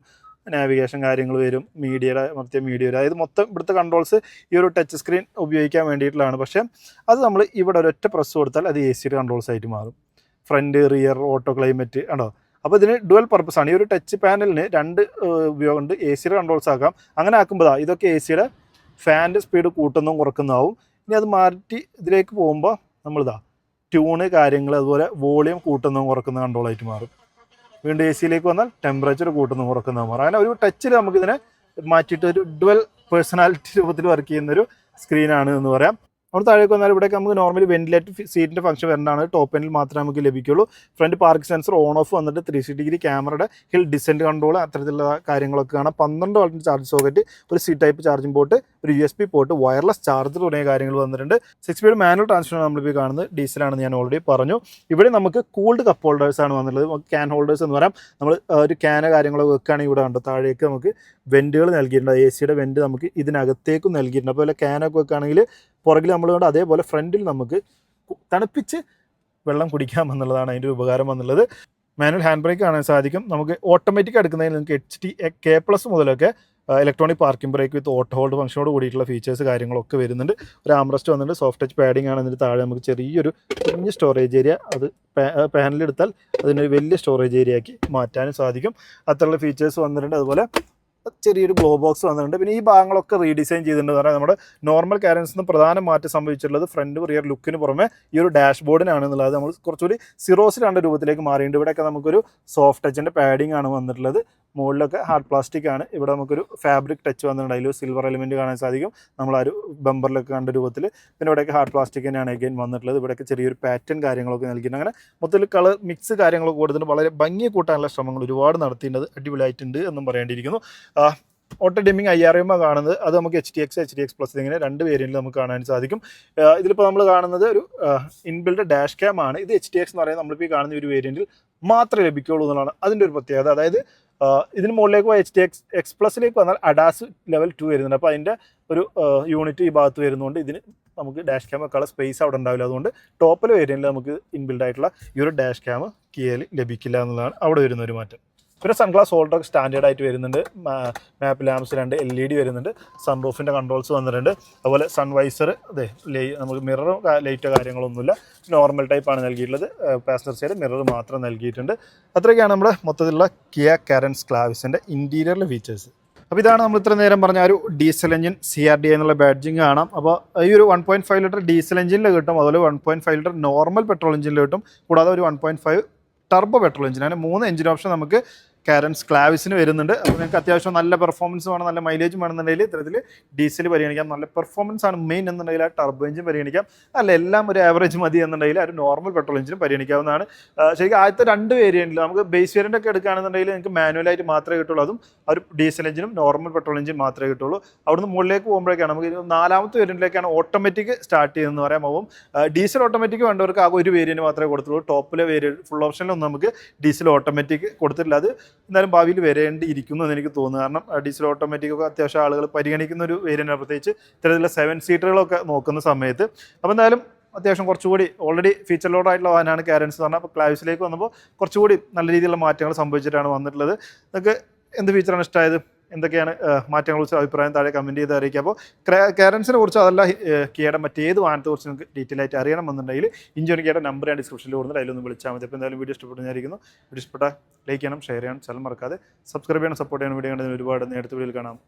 നാവിഗേഷൻ കാര്യങ്ങൾ വരും മീഡിയയുടെ മറ്റേ മീഡിയ വരും. അതായത് മൊത്തം ഇവിടുത്തെ കൺട്രോൾസ് ഈ ഒരു ടച്ച് സ്ക്രീൻ ഉപയോഗിക്കാൻ വേണ്ടിയിട്ടുള്ളതാണ്. പക്ഷേ അത് നമ്മൾ ഇവിടെ ഒരൊറ്റ പ്രസ് കൊടുത്താൽ അത് എ സിയുടെ കൺട്രോൾസ് ആയിട്ട് മാറും. ഫ്രണ്ട് റിയർ ഓട്ടോ ക്ലൈമറ്റ് ആണോ അപ്പോൾ ഇതിന് ഡുവൽ പർപ്പസ് ആണ്. ഈ ഒരു ടച്ച് പാനലിന് രണ്ട് ഉപയോഗമുണ്ട്. എ സിയുടെ കൺട്രോൾസ് ആക്കാം. അങ്ങനെ ആക്കുമ്പോൾ ഇതൊക്കെ എ സിയുടെ ഫാന്റെ സ്പീഡ് കൂട്ടുന്നതും കുറക്കുന്നതാവും. ഇനി അത് മാറ്റി ഇതിലേക്ക് പോകുമ്പോൾ നമ്മളിതാ ട്യൂണ് കാര്യങ്ങൾ അതുപോലെ വോളിയം കൂട്ടുന്നതും കുറക്കുന്ന കൺട്രോളായിട്ട് മാറും. വീണ്ടും എ സിയിലേക്ക് വന്നാൽ ടെമ്പറേച്ചർ കൂട്ടുന്നു കുറക്കുന്നതും മാറും അങ്ങനെ ഒരു ടച്ചിൽ നമുക്കിതിനെ മാറ്റിയിട്ട് ഒരു ഡുവൽ പേഴ്സണാലിറ്റി രൂപത്തിൽ വർക്ക് ചെയ്യുന്നൊരു സ്ക്രീനാണ് എന്ന് പറയാം. അവിടെ താഴേക്ക് വന്നാൽ ഇവിടെയൊക്കെ നമുക്ക് നോർമലി വെന്റിലേറ്റർ സീറ്റിന്റെ ഫംഗ്ഷൻ വരേണ്ടതാണ്. ടോപ്പ് എൻഡിൽ മാത്രമേ നമുക്ക് ലഭിക്കുള്ളൂ. Front park sensor on off വന്നിട്ട് ത്രീ സിക്സ്റ്റി ഡിഗ്രി ക്യാമറയുടെ ഹിൽ ഡിസെന്റ് കൺട്രോൾ അത്തരത്തിലുള്ള കാര്യങ്ങളൊക്കെ കാണാം. പന്ത്രണ്ട് വാൾട്ടിന്റെ ചാർജ് സോക്കറ്റ് ഒരു സി ടൈപ്പ് ചാർജിംഗ് പോർട്ട് ഒരു U S P port wireless charger തുടങ്ങിയ കാര്യങ്ങൾ വന്നിട്ടുണ്ട്. സിക്സ് സ്പീഡ് മാനുവൽ ട്രാൻസ്ഫർ നമ്മളിപ്പോൾ കാണുന്നത്. ഡീസലാണ് ഞാൻ ഓൾറെഡി പറഞ്ഞു. ഇവിടെ നമുക്ക് കൂൾഡ് കപ്പ് ഹോൾഡേഴ്സ് ആണ് വന്നിട്ടുള്ളത്. ക്യാൻ ഹോൾഡേഴ്സ് എന്ന് പറയാം. നമ്മൾ ഒരു ക്യാന കാര്യങ്ങളൊക്കെ വെക്കുകയാണെങ്കിൽ ഇവിടെ കണ്ടോ താഴേക്ക് നമുക്ക് വെന്റുകൾ നൽകിയിട്ടുണ്ട്. എ സിയുടെ വെന്റ് നമുക്ക് ഇതിനകത്തേക്കും നൽകിയിട്ടുണ്ട്. അപ്പോൾ ക്യാനൊക്കെ വെക്കുകയാണെങ്കിൽ പുറകിൽ നമ്മൾ കൊണ്ട് അതേപോലെ ഫ്രണ്ടിൽ നമുക്ക് തണുപ്പിച്ച് വെള്ളം കുടിക്കാം എന്നുള്ളതാണ് അതിന്റെ ഒരു ഉപകാരം എന്നുള്ളത്. മാനുവൽ ഹാൻഡ് ബ്രേക്ക് കാണാൻ സാധിക്കും. നമുക്ക് ഓട്ടോമാറ്റിക് എടുക്കുന്നതിൽ നിങ്ങൾക്ക് H T K plus മുതലൊക്കെ electronic parking brake with auto hold ഫംഗ്ഷനോട് കൂടിയിട്ടുള്ള ഫീച്ചേഴ്സ് കാര്യങ്ങളൊക്കെ വരുന്നുണ്ട്. ഒരു ആംറസ്റ്റ് വന്നിട്ട് സോഫ്റ്റ് ടച്ച് പാഡിംഗ് ആണ്. അതിന്റെ താഴെ നമുക്ക് ചെറിയൊരു കുഞ്ഞ് സ്റ്റോറേജ് ഏരിയ അത് പാനലെടുത്താൽ അതിനൊരു വലിയ സ്റ്റോറേജ് ഏരിയ ആക്കി മാറ്റാനും സാധിക്കും. അത്തരമുള്ള ഫീച്ചേഴ്സ് വന്നിട്ടുണ്ട്. അതുപോലെ ചെറിയൊരു ഗ്ലോ ബോക്സ് വന്നിട്ടുണ്ട്. പിന്നെ ഈ ഭാഗങ്ങളൊക്കെ റീഡിസൈൻ ചെയ്തിട്ടുണ്ട്. പറഞ്ഞാൽ നമ്മുടെ നോർമൽ കാരൻസ് നിന്ന് പ്രധാന മാറ്റം സംഭവിച്ചിട്ടുള്ളത് ഫ്രണ്ട് റിയർ ലുക്കിന് പുറമെ ഈ ഒരു ഡാഷ് ബോർഡിനാണ് എന്നുള്ളത്. നമ്മൾ കുറച്ചുകൂടി സിറോസിലാണ്ട് രൂപത്തിലേക്ക് മാറിയിട്ടുണ്ട്. ഇവിടെയൊക്കെ നമുക്കൊരു സോഫ്റ്റ് ടച്ചിന്റെ പാഡിംഗ് ആണ് വന്നിട്ടുള്ളത്. മുകളിലൊക്കെ ഹാർഡ് പ്ലാസ്റ്റിക് ആണ്. ഇവിടെ നമുക്കൊരു ഫാബ്രിക് ടച്ച് വന്നിട്ടുണ്ട്. അതിൽ സിൽവർ എലിമെന്റ് കാണാൻ സാധിക്കും. നമ്മൾ ആ ഒരു ബമ്പറിലൊക്കെ കണ്ട രൂപത്തിൽ പിന്നെ ഇവിടെയൊക്കെ ഹാർഡ് പ്ലാസ്റ്റിക് തന്നെയാണ് അഗൈൻ വന്നിട്ടുള്ളത്. ഇവിടെയൊക്കെ ചെറിയൊരു പാറ്റേൺ കാര്യങ്ങളൊക്കെ നൽകിയിട്ടുണ്ട്. അങ്ങനെ മൊത്തത്തിൽ കളർ മിക്സ് കാര്യങ്ങളൊക്കെ കൊടുത്തിട്ട് വളരെ ഭംഗി കൂട്ടാനുള്ള ശ്രമങ്ങൾ ഒരുപാട് നടത്തിയിട്ടുണ്ട്. അടിപൊളിയായിട്ടുണ്ട് എന്നും പറയേണ്ടിയിരിക്കുന്നു. ഓട്ടോ ഡിമ്മിങ് ഐ ആർ കാണുന്നത്. അത് നമുക്ക് H T X H D X plus ഇങ്ങനെ രണ്ട് വേരിയന്റിൽ നമുക്ക് കാണാൻ സാധിക്കും. ഇതിലിപ്പോൾ നമ്മൾ കാണുന്നത് ഒരു ഇൻബിൽഡ് ഡാഷ് ക്യാം ആണ്. ഇത് എച്ച് ടി എക്സ് എന്ന് പറയുന്നത് നമ്മളിപ്പോൾ ഈ കാണുന്ന ഒരു വേരിയന്റിൽ മാത്രമേ ലഭിക്കുകയുള്ളൂ എന്നുള്ളതാണ് അതിന്റെ ഒരു പ്രത്യേകത. അതായത് ഇതിന് മുകളിലേക്ക് എച്ച് ടി എക്സ് എക്സ് പ്ലസിലേക്ക് വന്നാൽ അഡാസ് ലെവൽ ടു വരുന്നുണ്ട്. അപ്പോൾ അതിന്റെ ഒരു യൂണിറ്റ് ഈ ഭാഗത്ത് വരുന്നതുകൊണ്ട് ഇതിന് നമുക്ക് ഡാഷ് ക്യാം വെക്കാനുള്ള സ്പേസ് അവിടെ ഉണ്ടാവില്ല. അതുകൊണ്ട് ടോപ്പിൽ വേരിയന്റിൽ നമുക്ക് ഇൻബിൽഡ് ആയിട്ടുള്ള ഈ ഒരു ഡാഷ് ക്യാം കിയയിൽ ലഭിക്കില്ല എന്നുള്ളതാണ് അവിടെ വരുന്ന ഒരു മാറ്റം. പിന്നെ സൺഗ്ലാസ് ഹോൾഡർ സ്റ്റാൻഡേർഡ് ആയിട്ട് വരുന്നുണ്ട് മാപ്പ് ലാംസ് രണ്ട് എൽ ഇ ഡി വരുന്നുണ്ട്. സൺറൂഫിന്റെ കൺട്രോൾസ് വന്നിട്ടുണ്ട്. അതുപോലെ സൺവൈസർ അതെ ലൈ നമുക്ക് മിററും ലൈറ്റോ കാര്യങ്ങളൊന്നുമില്ല. നോർമൽ ടൈപ്പാണ് നൽകിയിട്ടുള്ളത്. പാസഞ്ചർ സൈഡ് മിറർ മാത്രം നൽകിയിട്ടുണ്ട്. അത്രയൊക്കെയാണ് നമ്മുടെ മൊത്തത്തിലുള്ള കിയ കാരൻസ് ക്ലാവിസിന്റെ ഇന്റീരിയറിലെ ഫീച്ചേഴ്സ് അപ്പോൾ ഇതാണ് നമ്മൾ ഇത്ര നേരം പറഞ്ഞ ഒരു diesel engine C R D എന്നുള്ള ബാഡ്ജിങ് കാണാം. അപ്പോൾ ഈ ഒരു one point five litre diesel എഞ്ചിനിൽ കിട്ടും. അതുപോലെ one point five litre normal petrol എഞ്ചിനിൽ കിട്ടും. കൂടാതെ ഒരു one point five turbo petrol engine അങ്ങനെ മൂന്ന് എഞ്ചിൻ ഓപ്ഷൻ നമുക്ക് കാരൻസ് ക്ലാവിസിന് വരുന്നുണ്ട്. അപ്പോൾ നിങ്ങൾക്ക് അത്യാവശ്യം നല്ല പെർഫോമൻസ് വേണം നല്ല മൈലേജ് വേണമെന്നുണ്ടെങ്കിൽ ഇത്തരത്തിൽ ഡീസൽ പരിഗണിക്കാം. നല്ല പെർഫോമൻസ് ആണ് മെയിൻ എന്നുണ്ടെങ്കിൽ ആ ടർബോ എഞ്ചിൻ പരിഗണിക്കാം. അല്ല എല്ലാം ഒരു ആവറേജ് മതി എന്നുണ്ടെങ്കിൽ ഒരു നോർമൽ പെട്രോൾ എഞ്ചിനും പരിഗണിക്കാവുന്നതാണ്. ശരിക്കും ആദ്യത്തെ രണ്ട് വേരിയന്റിൽ നമുക്ക് ബേസ് വേരിയന്റ് ഒക്കെ എടുക്കുകയാണെന്നുണ്ടെങ്കിൽ നിങ്ങൾക്ക് മാനുവലായിട്ട് മാത്രമേ കിട്ടുള്ളൂ. അതും ഒരു ഡീസൽ എഞ്ചിനും നോർമൽ പെട്രോൾ എഞ്ചിൻ മാത്രമേ കിട്ടുള്ളൂ. അവിടുന്ന് മുകളിലേക്ക് പോകുമ്പോഴേക്കാണ് നമുക്ക് നാലാമത്തെ വേരിയന്റിലേക്കാണ് ഓട്ടോമാറ്റിക് സ്റ്റാർട്ട് ചെയ്യുന്നതെന്ന് പറയാൻ പോകും. ഡീസൽ ഓട്ടോമാറ്റിക് വേണ്ടവർക്ക് ആ ഒരു വേരിയന്റ് മാത്രമേ കൊടുത്തുള്ളൂ. ടോപ്പിലെ വേരിയന്റ് ഫുൾ ഓപ്ഷനിലൊന്നും നമുക്ക് ഡീസൽ ഓട്ടോമാറ്റിക് കൊടുത്തിട്ടില്ല. അത് എന്തായാലും ഭാവിയിൽ വരേണ്ടിയിരിക്കുന്നു എന്ന് എനിക്ക് തോന്നുന്നു. കാരണം ഡീസൽ ഓട്ടോമാറ്റിക് ഒക്കെ അത്യാവശ്യം ആളുകൾ പരിഗണിക്കുന്ന ഒരു വേരിയന്റ് പ്രത്യേകിച്ച് ഇത്തരത്തിലുള്ള സെവൻ സീറ്ററുകളൊക്കെ നോക്കുന്ന സമയത്ത്. അപ്പോൾ എന്തായാലും അത്യാവശ്യം കുറച്ചുകൂടി ഓൾറെഡി ഫീച്ചർ ലോഡ് ആയിട്ടുള്ള വാഹനമാണ് കാരൻസ് എന്ന് പറഞ്ഞാൽ. അപ്പോൾ ക്ലാവിസിലേക്ക് വന്നപ്പോൾ കുറച്ചുകൂടി നല്ല രീതിയിലുള്ള മാറ്റങ്ങൾ സംഭവിച്ചിട്ടാണ് വന്നിട്ടുള്ളത്. നിങ്ങൾക്ക് എന്ത് ഫീച്ചറാണ് ഇഷ്ടമായത്? എന്തൊക്കെയാണ് ആ, മാറ്റങ്ങളെ കുറിച്ച് അഭിപ്രായം താഴെ കമന്റ് ചെയ്ത് അറിയിക്കുക അപ്പോൾ കാരൻസിനെ കുറിച്ച് അതല്ല കിയുടെ മറ്റേത് വാഹനത്തെ കുറിച്ച് നിങ്ങൾക്ക് ഡീറ്റെയിൽ ആയിട്ട് അറിയണമെന്നുണ്ടെങ്കിൽ ഇഞ്ചോണിക്കയുടെ നമ്പർ ഞാൻ ഡിസ്ക്രിപ്ഷനിൽ കൊടുത്തിട്ട് അതിലൊന്ന് വിളിച്ചാൽ മതി. അപ്പോൾ എന്തായാലും വീഡിയോ ഇഷ്ടപ്പെടുന്നതായിരിക്കുന്നു വീഡിയോ ഇഷ്ടപ്പെട്ട ലൈക്ക് ചെയ്യണം ഷെയർ ചെയ്യണം ചില മറക്കാതെ സബ്സ്ക്രൈബ് ചെയ്യണം സപ്പോർട്ട് ചെയ്യണം. വീഡിയോ കണ്ടതിന് ഒരുപാട് നേരത്തെ വീഡിയോയിൽ കാണാം.